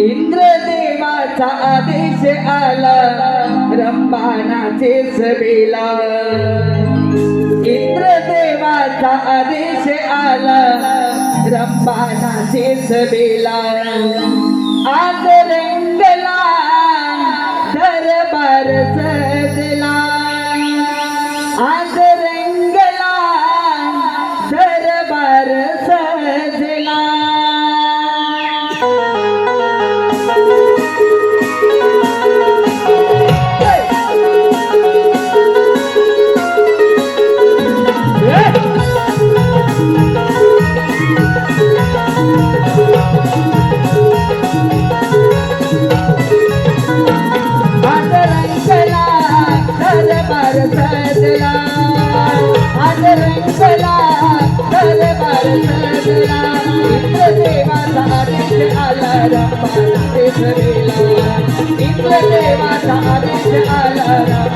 इंद्रदेवाचा आदेश आला रंबानाचे सभेला. इंद्रदेवाचा आदेश आला रंबानाचे सभेला. आज रंगला I'm